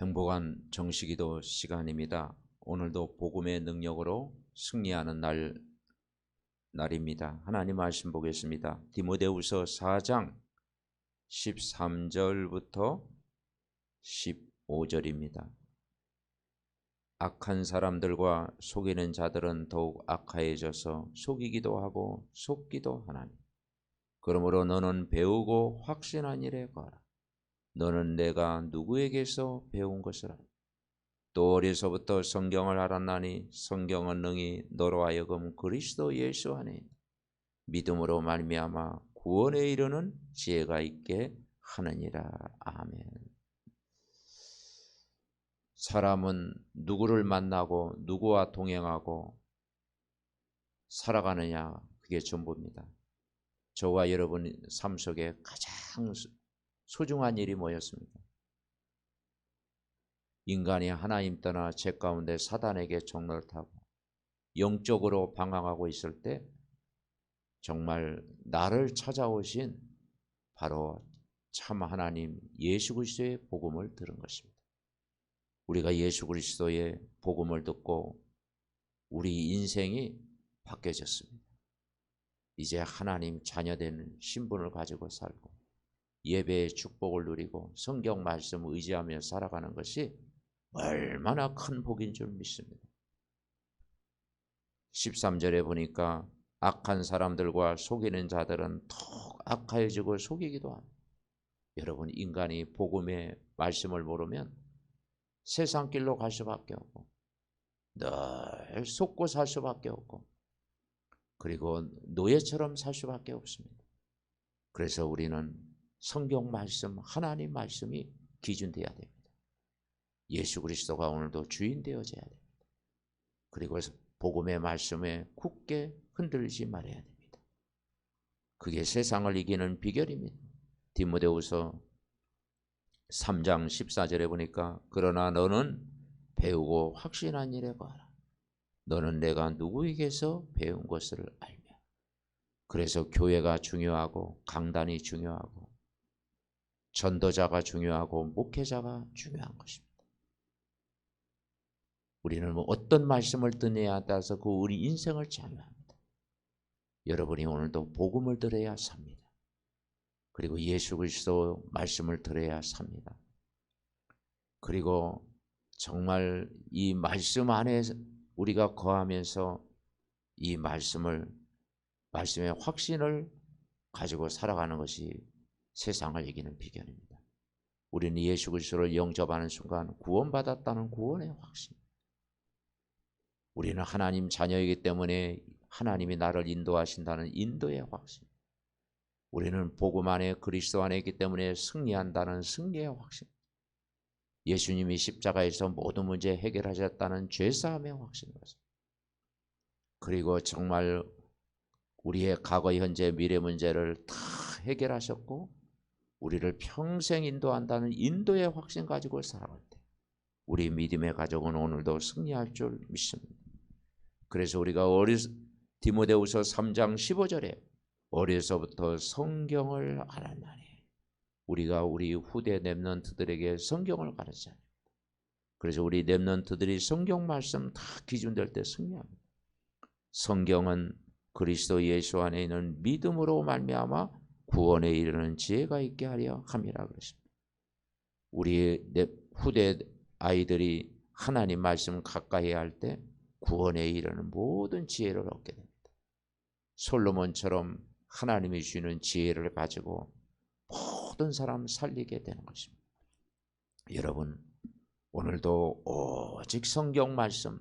행복한 정식기도 시간입니다. 오늘도 복음의 능력으로 승리하는 날 날입니다. 하나님 말씀 보겠습니다. 디모데후서 4장 13절부터 15절입니다. 악한 사람들과 속이는 자들은 더욱 악하여져서 속이기도 하고 속기도 하나니. 그러므로 너는 배우고 확신한 일에 거라. 너는 내가 누구에게서 배운 것을 알또 어려서부터 성경을 알았나니 성경은 능히 너로 하여금 그리스도 예수 안에 믿음으로 말미암아 구원에 이르는 지혜가 있게 하느니라. 아멘. 사람은 누구를 만나고 누구와 동행하고 살아가느냐 그게 전부입니다. 저와 여러분 삶 속에 가장 소중한 일이 뭐였습니까? 인간이 하나님 떠나 죄 가운데 사단에게 종로를 타고 영적으로 방황하고 있을 때 정말 나를 찾아오신 바로 참 하나님 예수 그리스도의 복음을 들은 것입니다. 우리가 예수 그리스도의 복음을 듣고 우리 인생이 바뀌어졌습니다. 이제 하나님 자녀되는 신분을 가지고 살고 예배의 축복을 누리고 성경 말씀 의지하며 살아가는 것이 얼마나 큰 복인 줄 믿습니다. 13절에 보니까 악한 사람들과 속이는 자들은 더욱 악하여지고 속이기도 합니다. 여러분 인간이 복음의 말씀을 모르면 세상 길로 갈 수밖에 없고 늘 속고 살 수밖에 없고 그리고 노예처럼 살 수밖에 없습니다. 그래서 우리는 성경 말씀, 하나님 말씀이 기준되어야 됩니다. 예수 그리스도가 오늘도 주인 되어져야 됩니다. 그리고 복음의 말씀에 굳게 흔들리지 말아야 됩니다. 그게 세상을 이기는 비결입니다. 디모데후서 3장 14절에 보니까 그러나 너는 배우고 확신한 일에 가라. 너는 내가 누구에게서 배운 것을 알며. 그래서 교회가 중요하고 강단이 중요하고 전도자가 중요하고 목회자가 중요한 것입니다. 우리는 뭐 어떤 말씀을 듣느냐에 따라서 그 우리 인생을 좌우합니다. 여러분이 오늘도 복음을 들어야 삽니다. 그리고 예수 그리스도 말씀을 들어야 삽니다. 그리고 정말 이 말씀 안에 우리가 거하면서 이 말씀을 말씀의 확신을 가지고 살아가는 것이 세상을 이기는 비결입니다. 우리는 예수 그리스도를 영접하는 순간 구원받았다는 구원의 확신. 우리는 하나님 자녀이기 때문에 하나님이 나를 인도하신다는 인도의 확신. 우리는 복음 안에 그리스도 안에 있기 때문에 승리한다는 승리의 확신. 예수님이 십자가에서 모든 문제 해결하셨다는 죄사함의 확신. 그리고 정말 우리의 과거, 현재, 미래 문제를 다 해결하셨고 우리를 평생 인도한다는 인도의 확신 가지고 살아갈 때 우리 믿음의 가족은 오늘도 승리할 줄 믿습니다. 그래서 우리가 어리 디모데후서 3장 15절에 어려서부터 성경을 알았나니 우리가 우리 후대 랩런트들에게 성경을 합니다. 그래서 우리 랩런트들이 성경 말씀 다 기준될 때 승리합니다. 성경은 그리스도 예수 안에 있는 믿음으로 말미암아 구원에 이르는 지혜가 있게 하려 함이라 그랬습니다. 우리 후대 아이들이 하나님 말씀 가까이 할 때 구원에 이르는 모든 지혜를 얻게 됩니다. 솔로몬처럼 하나님이 주는 지혜를 가지고 모든 사람 살리게 되는 것입니다. 여러분 오늘도 오직 성경 말씀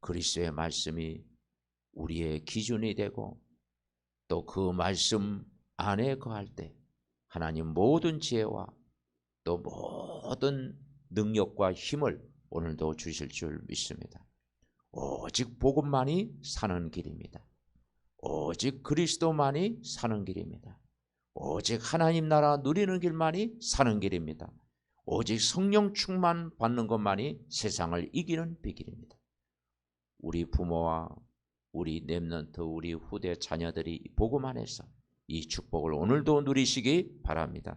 그리스도의 말씀이 우리의 기준이 되고 또 그 말씀 안에 거할 때 하나님 모든 지혜와 또 모든 능력과 힘을 오늘도 주실 줄 믿습니다. 오직 복음만이 사는 길입니다. 오직 그리스도만이 사는 길입니다. 오직 하나님 나라 누리는 길만이 사는 길입니다. 오직 성령 충만 받는 것만이 세상을 이기는 비길입니다. 우리 부모와 우리 렘넌트 우리 후대 자녀들이 복음 안에서 이 축복을 오늘도 누리시기 바랍니다.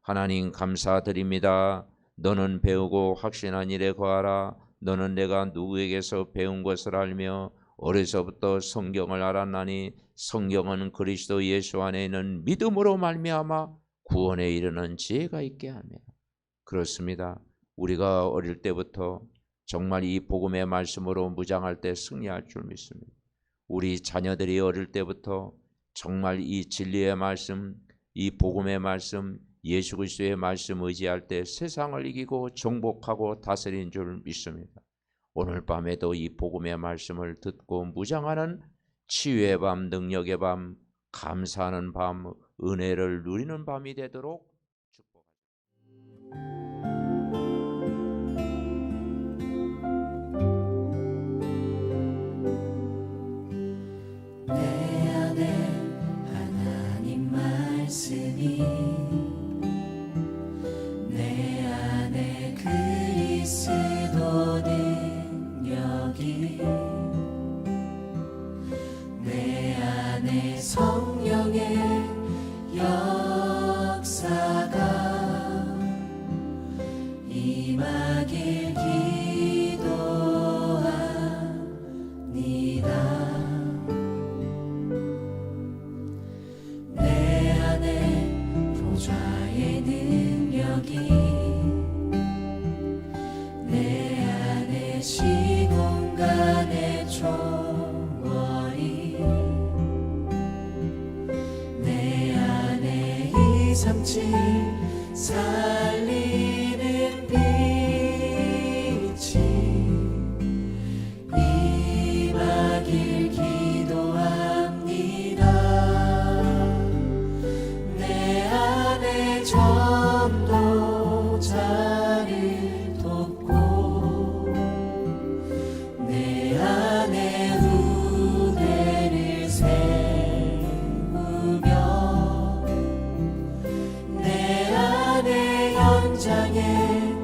하나님 감사드립니다. 너는 배우고 확신한 일에 거하라. 너는 내가 누구에게서 배운 것을 알며 어려서부터 성경을 알았나니 성경은 그리스도 예수 안에 있는 믿음으로 말미암아 구원에 이르는 지혜가 있게 하며 그렇습니다. 우리가 어릴 때부터 정말 이 복음의 말씀으로 무장할 때 승리할 줄 믿습니다. 우리 자녀들이 어릴 때부터 정말 이 진리의 말씀, 이 복음의 말씀, 예수 그리스도의 말씀 의지할 때 세상을 이기고 정복하고 다스린 줄 믿습니다. 오늘 밤에도 이 복음의 말씀을 듣고 무장하는 치유의 밤, 능력의 밤, 감사하는 밤, 은혜를 누리는 밤이 되도록 내 안에 시공간의 총궐이 내 안에 이삼칠 살리 현장에